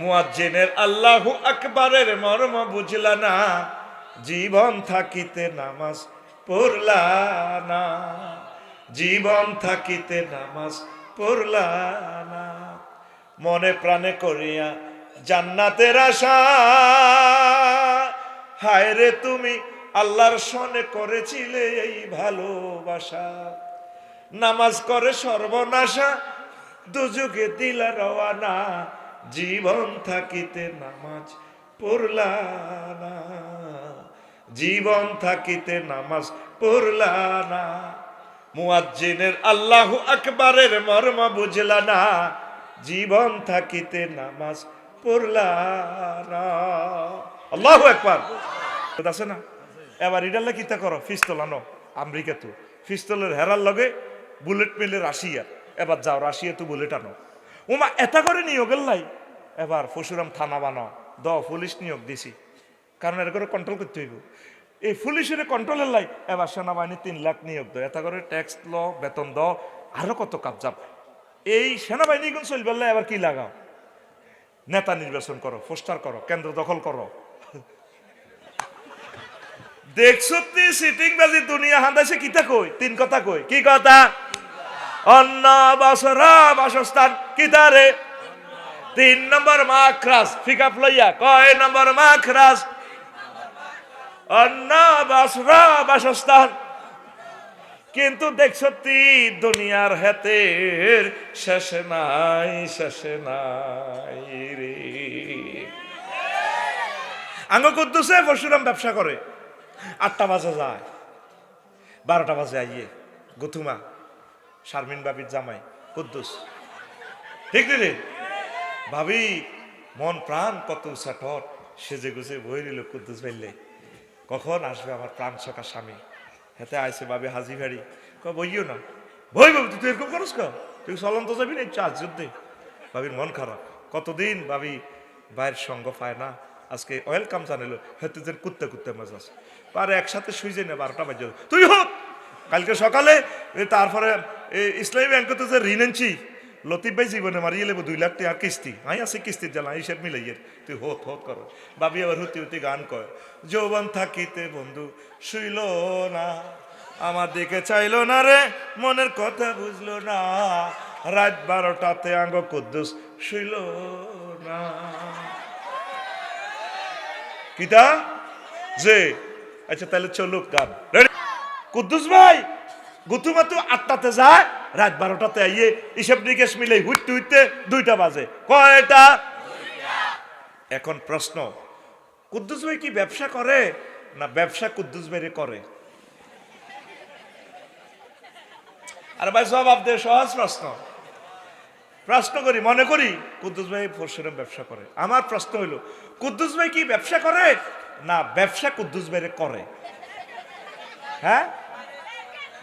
মুয়াজ্জিনের আল্লাহু আকবারের মর্ম বুঝলা না, জীবন থাকিতে নামাজ পড়লা না, জীবন থাকিতে নামাজ পড়লা না। মনে প্রাণে করিয়া জান্নাতের আশা হায় রে তুমি আল্লাহর সনে করেছিলে এই ভালোবাসা। নামাজ করে সর্বনাশা, দুযুগে দিলা রওয়ানা জীবন থাকিতে নামাজ পড়লা না। জীবন থাকিতে নামাজ পড়লা না। মুয়াজ্জিনের আল্লাহু আকবারের মর্ম বুঝলা না। জীবন থাকিতে নামাজ পড়লা না। আল্লাহু আকবার। আছে না? এবার এটালে কিতা করো ফিস্তল আনো আমেরিকা তো ফিস্তলের হেরার লগে বুলেট মেলে রাশিয়া। এবার যাও রাশিয়া তো বুলেট আনো। ওমা এটা করে নিয়োগের লাই। এবার পশুরাম থানা বানাও দ, পুলিশ নিয়োগ দিছি। কারণ এটা করে কন্ট্রোল করতে হইব। এই পুলিশের কন্ট্রোলের লাই এবার সেনাবাহিনী তিন লাখ নিয়োগ দেয়। এটা করে ট্যাক্স ল, বেতন দ, আরও কত কাবজাব এই সেনাবাহিনী গুণ চলবে এবার কি লাগাও? নেতা নির্বাচন করো, পোস্টার করো, কেন্দ্র দখল করো। দেখছ সিটিং বাজি দুনিয়া হান্দাসে কিতা কই? তিন কথা কই। কি কথা? বাসস্থান তিন নম্বর কয় নম্বর কিন্তু দেখছ দুনিয়ার হেতের শেষে নাই শেষে নাই রে। আঙ্গ কুদ্দুসে পরশুরাম ব্যবসা করে। আটটা বাজে যায়। বারোটা বাজে আইয়ে। গুথুমা শারমিন বাবির জামাই, কুদ্দুস। ঠিক রে ভাবি, মন প্রাণ কত উষাঠর সেজে গুছে বই নিল কুদ্দুস বাইলে কখন আসবে আমার প্রাণ সকা স্বামী? হেতে আইসে ভাবি হাজি ভাড়ি। ক, বইও না। বই বাবু, তুই এরকম করস ক তুই চলন তো যাবি না চার্জ যুদ্ধে? ভাবির মন খারাপ। কতদিন ভাবি বাইরের সঙ্গ পায় না। আজকে ওয়েলকাম জানালো হয়তো তোর কুত্তে কুত্তে মজা আছে। পারে একসাথে শুই যাই না বারোটা বাজে। তুই হোক! কালকে সকালে তারপরে ইসলামী ব্যাংকে তো যে ঋণ আনছি, লতিফ ভাই জীবনে মারিয়ে লেবো দুই লাখ টাকার কিস্তি। আই আছে কিস্তির জ্বালা হিসেব মিলাইয়ের। তুই হোত হোত কর। বাবি আবার হুতি হুতি গান কয়, যৌবন থাকিতে বন্ধু, শুইল না। আমার দিকে চাইলো না রে, মনের কথা বুঝলো না। রাত বারোটাতে আঙ্গ কুদ্দুস, শুইল না। কিতা? যে আচ্ছা তাহলে চলুক গান? কুদ্দুস ভাই গুতুমা তো আটটাতে যায়, রাত বারোটাতে আইয়ে হিসেব নিকেশ মিলে হুইতে হুইতে দুইটা বাজে। কয়টা? এখন প্রশ্ন, কুদ্দুস ভাই কি ব্যবসা করে না ব্যবসা কুদ্দুস ভাইরে করে? আর ভাই জবাব দে সহজ প্রশ্ন। প্রশ্ন করি, মনে করি কুদ্দুস ভাই পরশুরাম ব্যবসা করে। আমার প্রশ্ন হইল, কুদ্দুস ভাই কি ব্যবসা করে না ব্যবসা কুদ্দুস ভাইরে করে? হ্যাঁ?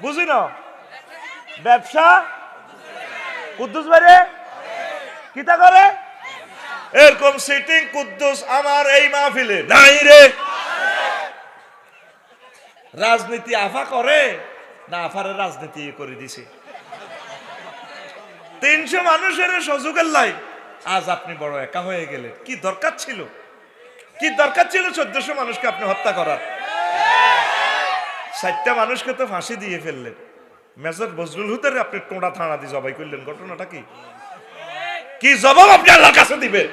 বুঝি না? ব্যবসা? কুদ্দুস ভাইরে কিতা করে? এরকম সিটিং কুদ্দুস আমার এই মাহফিলে নাই রে। রাজনীতি আফা করে, না আফারে রাজনীতি করে দিছে। তিনশো মানুষের সুযোগের লাই, আজ আপনি বড় একা হয়ে গেলেন। কি দরকার ছিল? কি দরকার ছিল চোদ্দশো মানুষকে আপনি হত্যা করার? ষাটটা মানুষকে তো ফাঁসি দিয়ে ফেললেন। মেজর বজরুল হুতারে আপনি টোঁড়া থানা দিয়ে জবাই করলেন, ঘটনাটা কি? কি জবাব আপনি আল্লাহর কাছে দিবেন?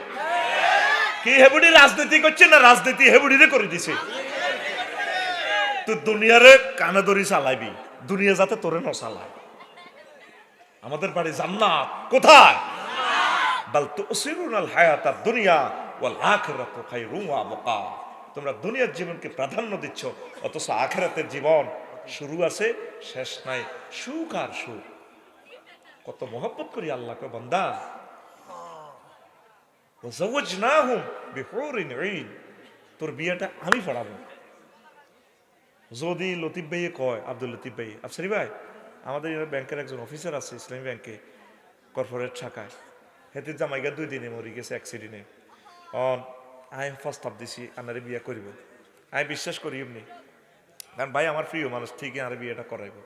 কি হেবুড়ি রাজনীতি করছে না রাজনীতি হেবুড়িরে করে দিছে? তুই দুনিয়ারে কানে দড়ি চালাইবি, দুনিয়া যাতে তোরে ন চালায়। আমাদের বাড়ি জান্নাত, কোথায়? বাল তুসিরুনাল হায়াতাদ দুনিয়া, ওয়াল আখিরাতু খায়রুম ওয়া আবকা তোমরা দুনিয়ার জীবনকে প্রাধান্য দিচ্ছ, অথচ আখেরাতের জীবন শুরু আছে, শেষ নাই। সুখ আর সুখ। কত মহব্বত করি আল্লাহকে, বান্দা। বিহুরিন ঈন তোর বিয়েটা আমি পড়াবো। যদি লতিফ ভাইয়ে কয়, আব্দুল লতিফ ভাই আফসারি ভাই, আমাদের ব্যাংকের একজন অফিসার আছে, ইসলামী ব্যাংকে, কর্পোরেট শাখায়। হেতে জামাইগা দুই দিনে মরি গেছে অ্যাক্সিডেন্টে অন আই প্রস্তাব দিছি, আনারে বিয়া করিব। আমি বিশ্বাস করি এমনি কারণ ভাই আমার প্রিয় মানুষ, ঠিকই আর বিয়েটা করাইব।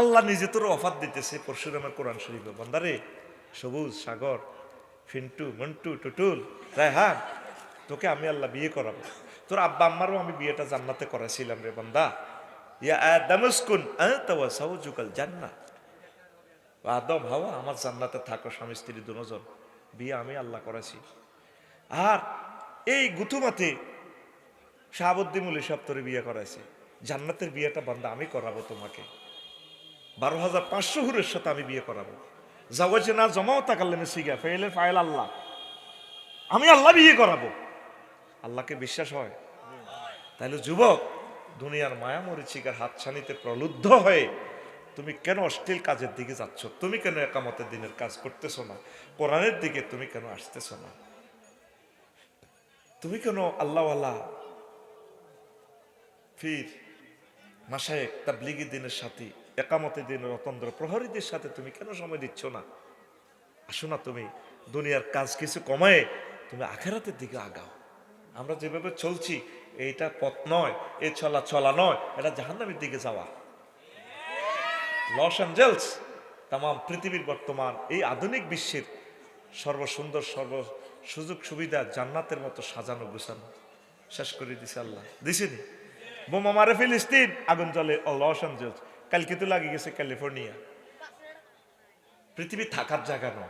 আল্লাহ নিজে তোর অফার দিতেছে, পরশুরামের কোরআন শরীফ। বন্দারে, সবুজ, সাগর, ফিন্টু, মন্টু, টুটুল, রায়হান, তোকে আমি আল্লাহ বিয়ে করাবো। তোর আব্বা আম্মারও আমি বিয়েটা জান্নাতে করেছিলাম রে বান্দা। আদম, হাওয়া, আমার জান্নাতে থাকো, স্বামী, স্ত্রী, দুজন। বিয়ে আমি আল্লাহ করেছি আর এই গুতুমাতে শাহাবুদ্দিমুল সব তোরে বিয়ে করাইছে। জান্নাতের বিয়েটা বান্দা আমি করাবো তোমাকে। বারো হাজার পাঁচশো হুরের সাথে আমি বিয়ে করাবো। যাওয়াজে না জমাও তাকাল্লেমে সিগা ফেলে ফাইল আল্লাহ। আমি আল্লাহ বিয়ে করাবো। আল্লাহকে বিশ্বাস হয়? তাহলে যুবক, দুনিয়ার মায়া মরিচিকার হাতছানিতে প্রলুব্ধ হয়ে তুমি কেন অশ্লীল কাজের দিকে যাচ্ছ? তুমি কেন একামতের দিনের কাজ করতেছো না? কোরআনের দিকে তুমি কেন আসতেছো না? তুমি কেন আল্লাহ ফির মাসায়েক তাবলিগি দিনের সাথে একামতের দিনের অতন্দ্র প্রহরীদের সাথে তুমি কেন সময় দিচ্ছ না? আসো না তুমি, দুনিয়ার কাজ কিছু কমায় তুমি আখেরাতের দিকে আগাও। আমরা যেভাবে চলছি, এইটা পথ নয় এই চলা চলা নয়, এটা জাহান্নামের দিকে যাওয়া। লস অ্যাঞ্জেলস তাম পৃথিবীর বর্তমান, এই আধুনিক বিশ্বের সর্বসুন্দর, সর্ব সুযোগ সুবিধা জান্নাতের মতো সাজানো গুছানো। শেষ করে দিছে আল্লাহ। দিছেনি? বোমা মারে ফিলিস্তিন, আগুন ও লস অ্যাঞ্জেলস কালকে তো লাগে গেছে ক্যালিফোর্নিয়া। পৃথিবী থাকার জায়গা নয়।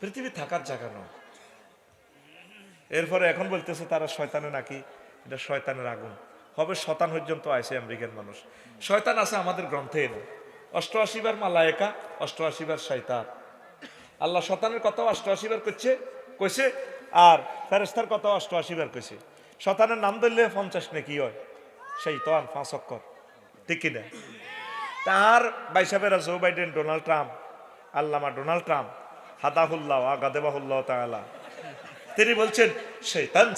পৃথিবী থাকার জায়গা নয়। এরপরে এখন বলতেছে তারা শয়তানে নাকি? এটা শয়তানের আগুন। হবে শতান পর্যন্ত আছে আমেরিকান মানুষ। শয়তান আছে আমাদের গ্রন্থে এনে। অষ্টআশি বার মালায়কা অষ্টআশি বার শয়তান। আল্লাহ শতানের কথা অষ্টআশি বার করছে কইছে, আর ফেরেস্তার কথা অষ্টআশি বার কইছে। শতানের নাম ধরলে পঞ্চাশ নাকি হয়? সেই তো আন পাঁচ অক্ষর। ঠিক কিনা? তার বাইসাবেরা জো বাইডেন ডোনাল্ড ট্রাম্প, আল্লামা ডোনাল্ড ট্রাম্প, হাদাহুল্লাহ আগাদেবাহুল্লাহ তাআলা। তিনি বলছেন, শৈতান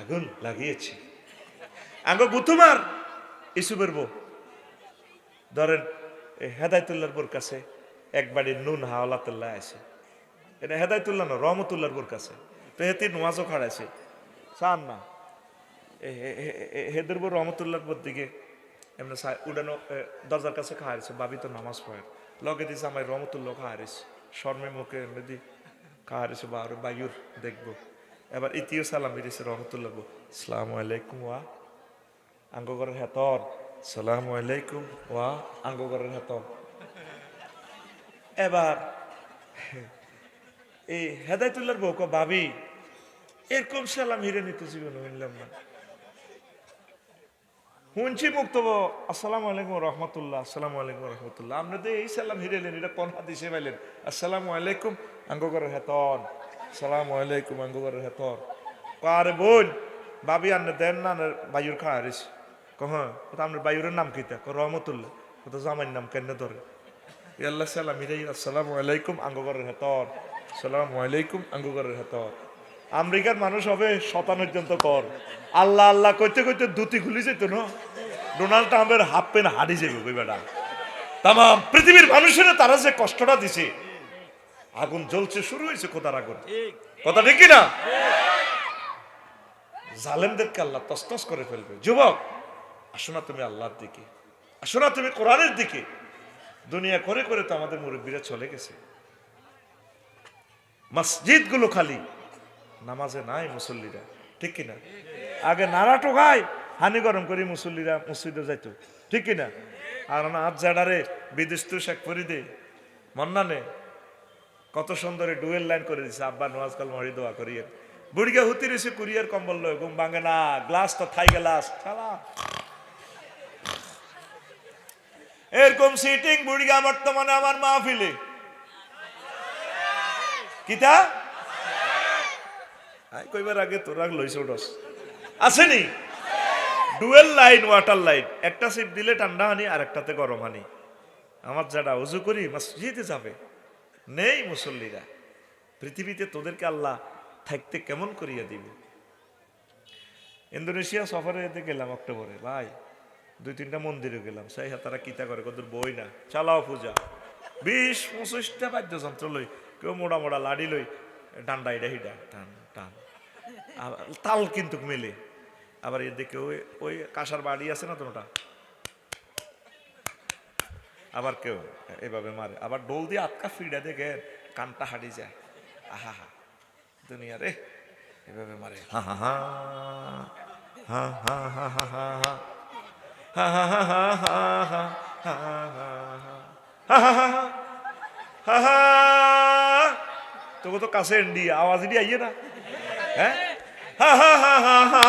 আগুন লাগিয়েছে। আঙ্গ গুতুমার ইসুবের বউ ধরেন হেদায়তুল্লাহর বোর কাছে এক বাড়ি নুন হাওলাতুল্লাহ আছে। এটা হেদায়তুল্লাহ না, রহমতুল্লাহর বোর কাছে তো হেতি নোয়াজও খাড়াইছে। চান না। হেদের বউ রহমতুল্লাহর বোর দিকে এমনি উডানো দরজার কাছে খাওয়াইছে বাবি তো নামাজ পড়ে। লগে দিছে আমার রহমতুল্লাহ খাওয়াইছে শর্মে মুখে এমনি দি খাওয়াইছে বা আরও বায়ুর দেখব। এবার ইতিও সালাম বেরিয়েছে রহমতুল্লাহ সালাম আলাইকুম ওয়া আঙ্গগরের হেতর। সালাম আলাইকুম ওয়া আঙ্গগরের হেতর। এবার, এই হেদায়তুল্লাহর বউ ভাবি, এরকম সালাম হিরে নিতে জীবন হইলাম না। শুনছি মুক্তব, আসসালামু আলাইকুম রহমতুল্লাহ, আসসালামু আলাইকুম রহমতুল্লাহ। আমরা তো এই সালাম হিরেলেন এটা কোন হাদিসে পাইলেন? আসসালামু আলাইকুম আঙ্গগরের হেতন। সালামু আলাইকুম আঙ্গগরের হেতন। কারে বোন? বাবি আন্নে দেন না বায়ুর খা হারিস। কহ, তো আমরা বায়ুরের নাম কিতা রহমতুল্লাহ। কত জামাইর নাম কেন ধরে? আল্লাহ হিরাই আসসালামু আলাইকুম আঙ্গগরের হেতর সালামু আলাইকুম আঙ্গগরের হেতর আমেরিকার মানুষ হবে শতানুর্যন্ত কর আল্লাহ আল্লাহ করতে কইতে দুটি খুলি যেত না ডোনাল্ড ট্রাম্পের হাফ পেন হারি যাবে ওই বেটা পৃথিবীর মানুষের তারা যে কষ্টটা দিছে আগুন জ্বলছে শুরু হয়েছে কোথার আগুন কথা ঠিক না জালেমদেরকে আল্লাহ তস্তস করে ফেলবে যুবক আসো না তুমি আল্লাহর দিকে আসো না তুমি কোরআনের দিকে দুনিয়া করে করে তো আমাদের মুরব্বীরা চলে গেছে। মসজিদগুলো খালি। নামাজে নাই মুসল্লিরা। ঠিক কিনা? আগে নাড়া টোকায়, হানি গরম করি মুসল্লিরা মসজিদে যাইতো। ঠিক কিনা? আর না, আজ জাডারে বিদেশ তো শেখ ফরিদে। মন্না নে কত সুন্দর ডুয়েল লাইন করে দিছে, আব্বা নোয়াজ কাল মরি দোয়া করিয়ে বুড়িকে হুতি রেছে কুরিয়ার কম্বল লয়, ঘুম ভাঙে না, গ্লাস তো থাই গ্লাস। চালা এরকম সিটিং বুড়িগা বর্তমানে আমার মাহফিলে। কিতা? কইবার আগে তোরা লইছ ডস আসেনি? Dual line, water line. একটা সিট দিলে ঠান্ডা হানি, আর একটাতে গরম হানি। আমার যারা উজু করি, মসজিদে যাবে। নেই মুসল্লিরা। পৃথিবীতে তোদেরকে আল্লাহ থাকতে কেমন করিয়া দিব? ইন্দোনেশিয়া সফরে গেলাম অক্টোবরে। ভাই দুই তিনটা মন্দিরে গেলাম। সেই তারা কিতা করে? কত বই না। চালাও পূজা। বিশ পঁচিশটা বাদ্যযন্ত্র লই, কেউ মোড়া মোড়া লাড়ি লই, ডান্ডা ইডা হিডা, টান টান। তাল কিন্তু মেলে। আবার এদিকে ওই ওই কাঁসার বাড়ি আছে না তোটা আবার কেউ এভাবে মারে। আবার ডোল দিয়ে আটকা ফিডা দেখে কানটা হাঁটি যায়। আহা, হা। দুনিয়া রে, এভাবে মারে। হা হা হা। হা হা হা হা হা হা। হা হা হা হা হা হা হা হা হা হা হা তোকে তো কাছে এন্ডি আওয়াজ দিয়ে আইয়ে না হ্যাঁ হা হা হা হা